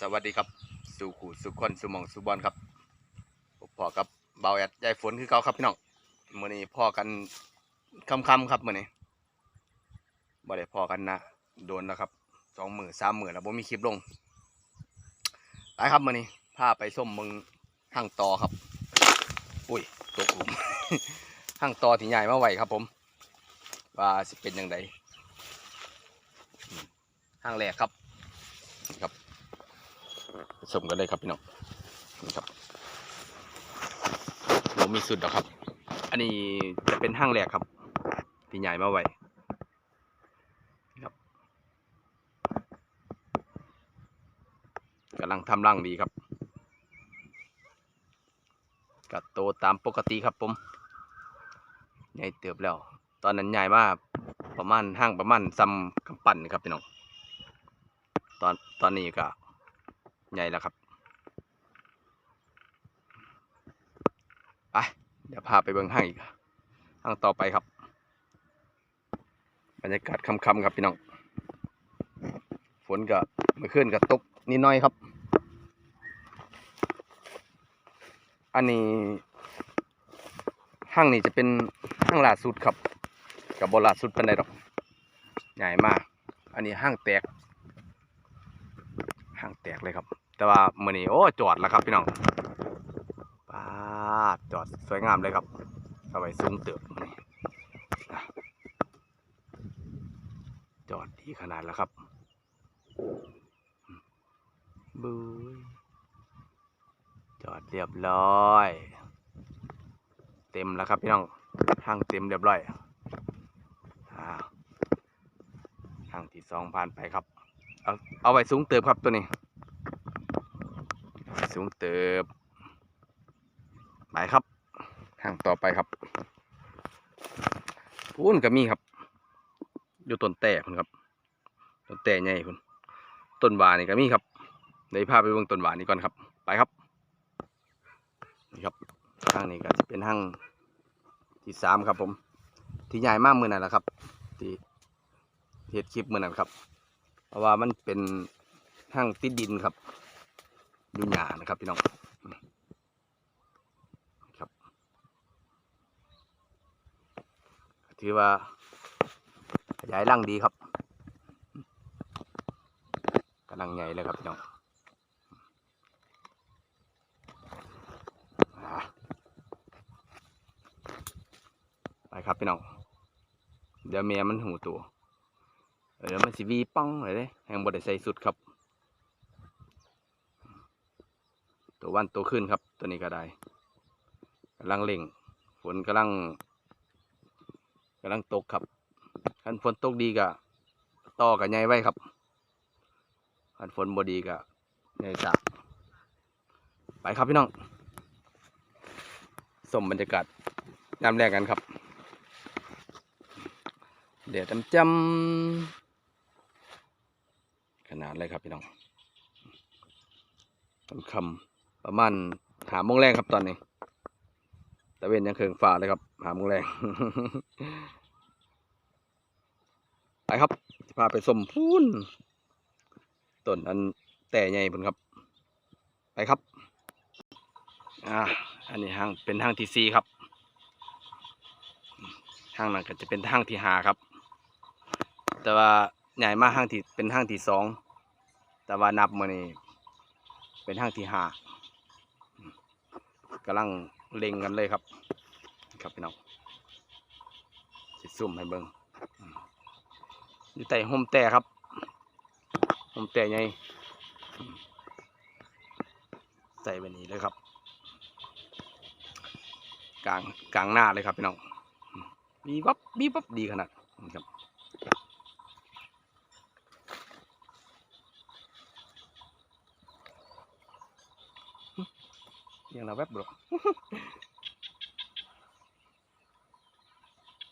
สวัสดีครับสู่ขู่สู่คนสู่หมองสู่บอลครับผมพ่อกับเบาแอดยายฝนคือเก่าครับพี่น้องมื้อนี้พ่อกันค่ำครับมื้อนี้บ่ได้พ่อกันนะโดนแล้วครับสองหมื้อสามหมื้อแล้วบ่มีคลิปลงไปครับมื้อนี้พาไปส้มมึงห้างต่อครับ อุ้ยตกหลุมห้างต่อที่ใหญ่มาไวครับผม ว่าสิเป็นยังไงห้างแรกครับครับ สมกันเลยครับพี่น้องนี่ครับผมมีสุดแล้วครับ อันนี้จะเป็นห้างแรกครับที่ใหญ่มาไว้นี่ครับกำลังทำร่างดีครับกัดโตตามปกติครับผมใหญ่เติบแล้ว ตอนนั้นใหญ่มากประมาณห้างประมาณซ้ำกำปั้นนะครับพี่น้องตอนตอนนี้ก็ ใหญ่แล้วครับไปเดี๋ยวพาไปเบิ่งห้างอีกห้างต่อไปครับ บรรยากาศค่ำๆครับพี่น้อง ฝนก็เมื่อคืนก็ตกนิดหน้อยครับ อันนี้ห้างนี้จะเป็นห้างล่าสุดครับ กับบล่าสุดเป็นไดดอก ใหญ่มาก อันนี้ห้างแตก ห้างแตกเลยครับ แต่ว่ามื่อนี้โอ้จอดแล้วครับพี่น้องป้าดจอดสวยงามเลยครับเอาไว้สูงเติบมือนี้จอดดีขนาดแล้วครับบูจอดเรียบร้อย เต็มแล้วครับพี่น้องห้างเต็มเรียบร้อยห้างที่สองผ่านไปครับ เอาเอาไว้สูงเติบครับตัวนี้ สูงเติบ ไปครับห่างต่อไปครับพูนก็มีครับ อยู่ต้นแต่คุณครับ ต้นแต่ใหญ่คุณต้นหวานนี่ก็มีครับเดี๋ยวพาไปเบิ่งต้นหวานนี่ก่อนครับ ไปครับ นี่ครับห้างนี้ก็จะเป็นห้างที่สามครับ ผม ที่ใหญ่มากมือนั่นแหละครับ ที่เฮ็ดคลิปมือนั่นครับ เพราะว่ามันเป็นห้างติดดินครับ ดูหยานะครับพี่น้องครับถือว่าขยายร่างดีครับกำลังใหญ่เลยครับพี่น้องไปครับพี่น้อง เดี๋ยวเมียมันหูตัวเออมันสิวีป้องเลยเด้แหงบไดใส่สุดครับ ตั วันตัวขึ้นครับ ตัวนี้ก็ได้กำลังเล่งฝนกำลังกำลังตกครับคันฝนตกดีก็ต่อกับใหญ่ไว้ครับคันฝนบดีก็ใหญ่สะไปครับพี่น้องสมบรรยากาศยามแรกกันครับเดี๋ยวจำจำขนาดเลยครับพี่น้องคำคำ ประมาณหาโมงแรงครับตอนนี้ตะเวนยังเคืองฝ่าเลยครับ หาโมงแรงไปครับจะพาไปสมพูนต้นอันแต่ใหญ่พุ่นครับ ไปครับ อ่า อันนี้ห้างเป็นห้างที่สี่ครับห้างนั้นก็จะเป็นห้างที่หาครับ แต่ว่าใหญ่มากห้างที่เป็นห้างที่สองแต่ว่านับมานี่เป็นห้างที่ห้า กำลังเล็งกันเลยครับ ครับพี่น้องสิซุ่มให้เบิงอืมอยู่ใต้ห่มแต่ครับห่มแต่ใหญ่อืมใส่แบบนี้เลยครับ กลางกลางหน้าเลยครับพี่น้องมีบับบีบับดีขนาดครับ ยังเราแวบบ่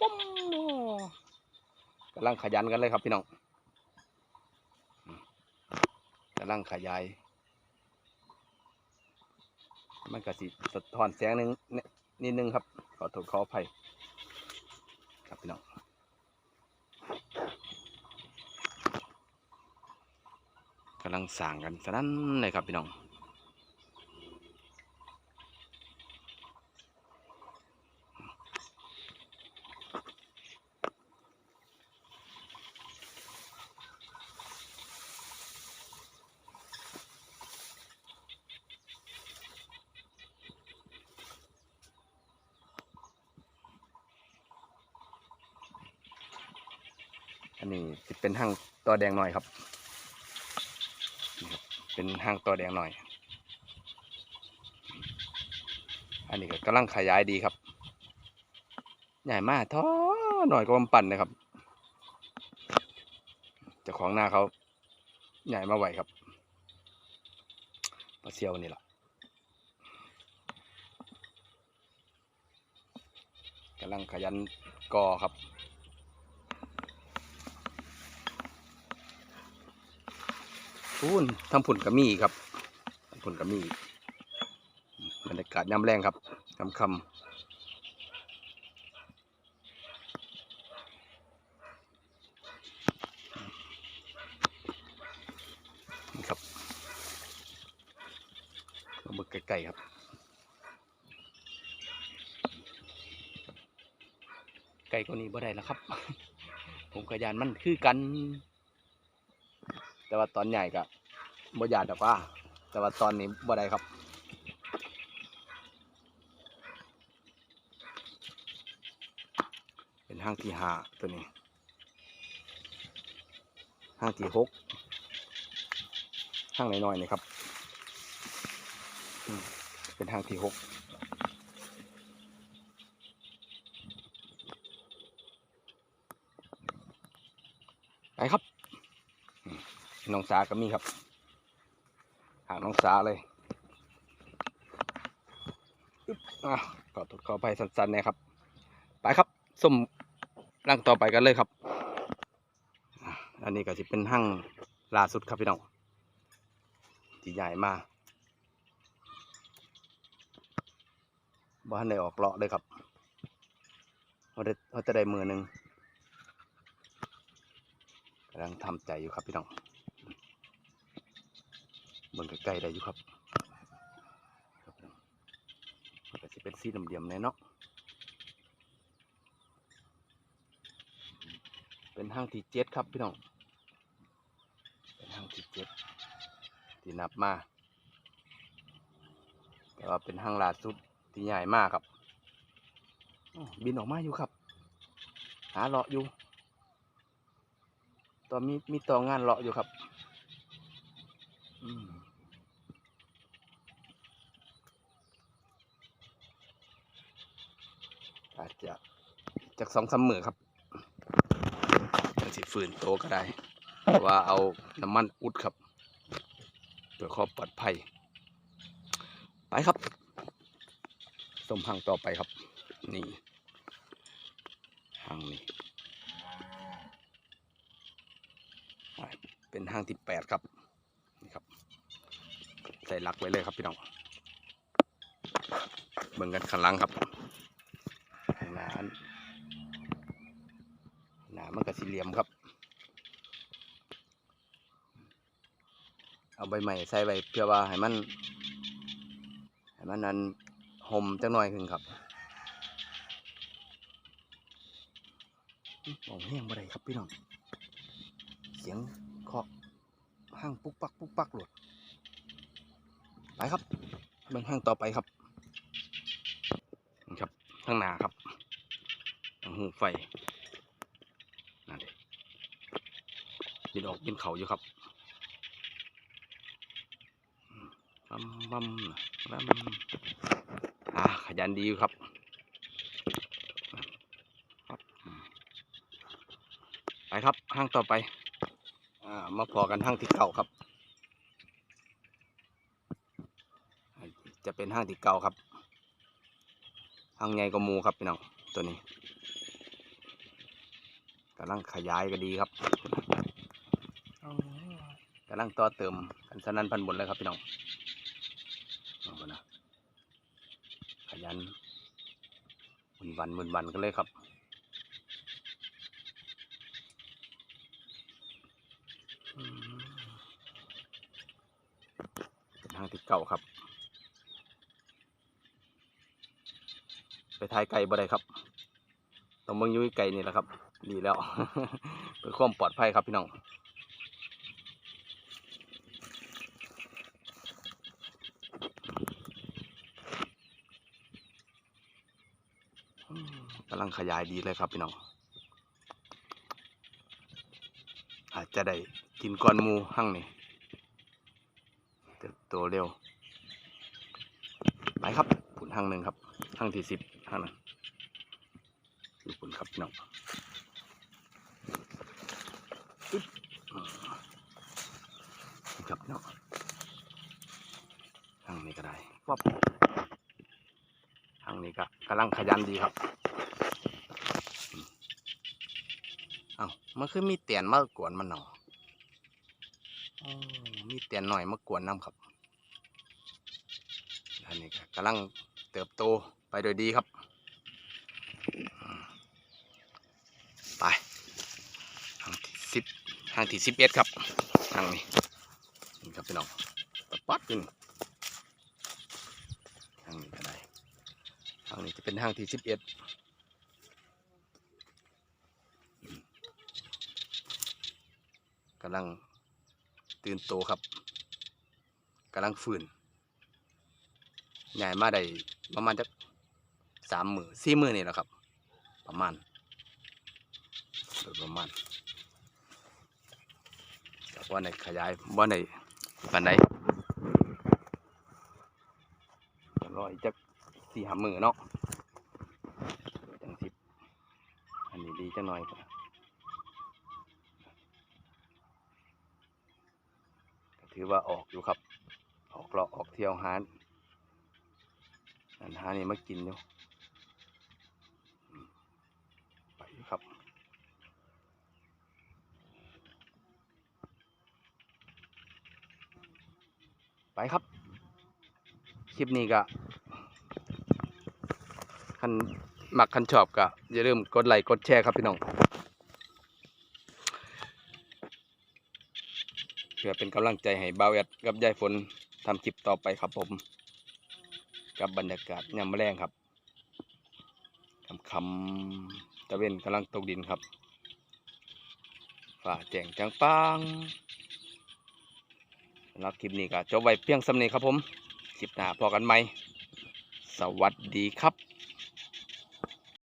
ปั๊มกำลังขยันกันเลยครับพี่น้องอืมกำลังขยาย มันก็สิสะท้อนแสงหนึงนินิดนึงครับ ขอโทษขออภัยครับพี่น้องกำลังสั่งกันสนั่นเลยครับพี่น้อง นนี้จะเป็นห้างตัวแดงหน่อยครับ เป็นห้างตัวแดงหน่อย อันนี้ก็กำลังขยายดีครับ ใหญ่มากท้อหน่อยก็วาปั่นนะครับจ้าของหน้าเขาใหญ่มาไหวครับปลาเซียวนี่แหละกำลังขยันกอครับ พูนทำผุนกระมี่ครับทำผุนกระมี่บรรยากาศย่ำแรงครับคำคำครับมาเบิกไก่ๆครับไก่คนนี้บ่ได้แล้วครับ ผมขยานมันคือกัน แต่ว่าตอนใหญ่ก็บ่ยานดอกว่าแต่ว่าตอนนี้บ่ได้ครับเป็นห้างที่ห้าตัวนี้ห้างที่หกห้างน้อยๆนี่ครับเป็นห้างที่หกไปครับ น้องสาก็มีครับ หาน้องสาเลยอึ๊บอะก็ตดขอไปสั้นๆนะครับ ไปครับส้มร่างต่อไปกันเลยครับ อันนี้ก็จะเป็นห้างล่าสุดครับพี่น้องที่ใหญ่มากบ้านได้ออกเลาะเลยครับเขาได้เขาจะได้มือหนึ่งกำลังทำใจอยู่ครับพี่น้อง เบิ่งใกล้ๆได้อยู่ครับมันก็จะเป็นสีเหลี่ยมๆแน่เนาะเป็นห้างที่เจ็ดครับพี่น้อง เป็นห้างที่เจ็ดที่นับมา แต่ว่าเป็นห้างล่าสุดที่ใหญ่มากครับ บินออกมาอยู่ครับ หาเลาะอยู่ตอนมีมีต่องานเลาะอยู่ครับ อืม อาจจะจากสองสามมือครับจังสิฝืนโตก็ได้ว่าเอาน้ำมันอุดครับเพื่อความปลอดภัย ไปครับส้มหางต่อไปครับ นี่ห้างนี่เป็นห้างที่แปดครับนี่ครับ ใส่ลักไว้เลยครับพี่น้องเบิ่งกันข้างหลังครับางหน้าอันหนามันก็สี่เหลี่ยมครับ เอาใบใหม่ใส่ไว้เพื่อว่าให้มันให้มันนั้นห่มจังหน่อยขึ้นครับอื้อมองแห้งบ่ได้ครับพี่น้อง เสียงเคาะห้างปุ๊กปักปุ๊กปักหลุดไปครับเบิ่งห้างต่อไปครับนะครับข้างหน้าครับ หูไฟนั่นดิบินออกบินเขาอยู่ครับบัมบัมบัมอ่าขยันดีอยู่ครับไปครับห้างต่อไปอ่ามาพอกันห้างที่เก่าครับ จะเป็นห้างที่เก่าครับห้างใหญ่กว่ามูครับพี่น้องตัวนี้ กำลังขยายก็ดีครับกำลังต่อเติมกันสนันพันบนเลยครับพี่น้องเอาก่อนนะขยันมุนวันมุนวันกันเลยครับอืมางที่เก่าครับ ไปทายไก่บ่ได้ครับต้องเบิ่งอยุ้ยไก่นี่แหละครับ ดีแล้วเพื่อความปลอดภัยครับพี่น้องกำลังขยายดีเลยครับพี่น้อง อาจจะได้กินก้อนมูหั่งนี่เติบโตเร็ว ไปครับผุนหั่งหนึ่งครับหั่งที่สิบหั่งนั้นดูผุนครับพี่น้องอึ๊บอืมนี่ ครับพี่น้องหั่งนี้ก็ได้วับหั่งนี้ก็กำลังขยันดีครับ เอ้ามันคือมีเตียนมากวนมันเนาะอ๋อมีเตียนหน่อยมากวนน้ำครับอันนี้ก็กำลังเติบโตไปโดยดีครับ ไปทางที่สิบทางที่สิบเอ็ดครับทางนี้ ครับพี่น้องปัดปัดขึ้นทางนี้ก็ได้ทางนี้จะเป็นทางที่สิบเอ็ดกำลังตื่นโตครับกำลังฟื้นใหญ่มาได้ประมาณจะสามมือสี่มือนี่แหละครับ ประมาณโดยประมาณแต่ว่าในขยายว่าใน ปันใดรออีกจักสี่หามือเนาะจังสิบอันนี้ดีจังหน่อยก็ถือว่าออกอยู่ครับ ออกเลาะออกเที่ยวหาอันหานี่มากินอยู่อืมไปอยู่ครับ ไปครับ คลิปนี้ก็คันมักคันชอบก็อย่าลืมกดไลค์กดแชร์ครับพี่น้องเพื่อเป็นกำลังใจให้บ่าวแอดกับยายฝนทำคลิปต่อไปครับผม กับบรรยากาศยามแมลงครับคำคำตะเวนกำลังตกดินครับฝ่าแจ่งจังปัง สำหรับคลิปนี้ก็จบไว้เพียงสำเนีครับผม คลิปหน้าพอกันไหม สวัสดีครับ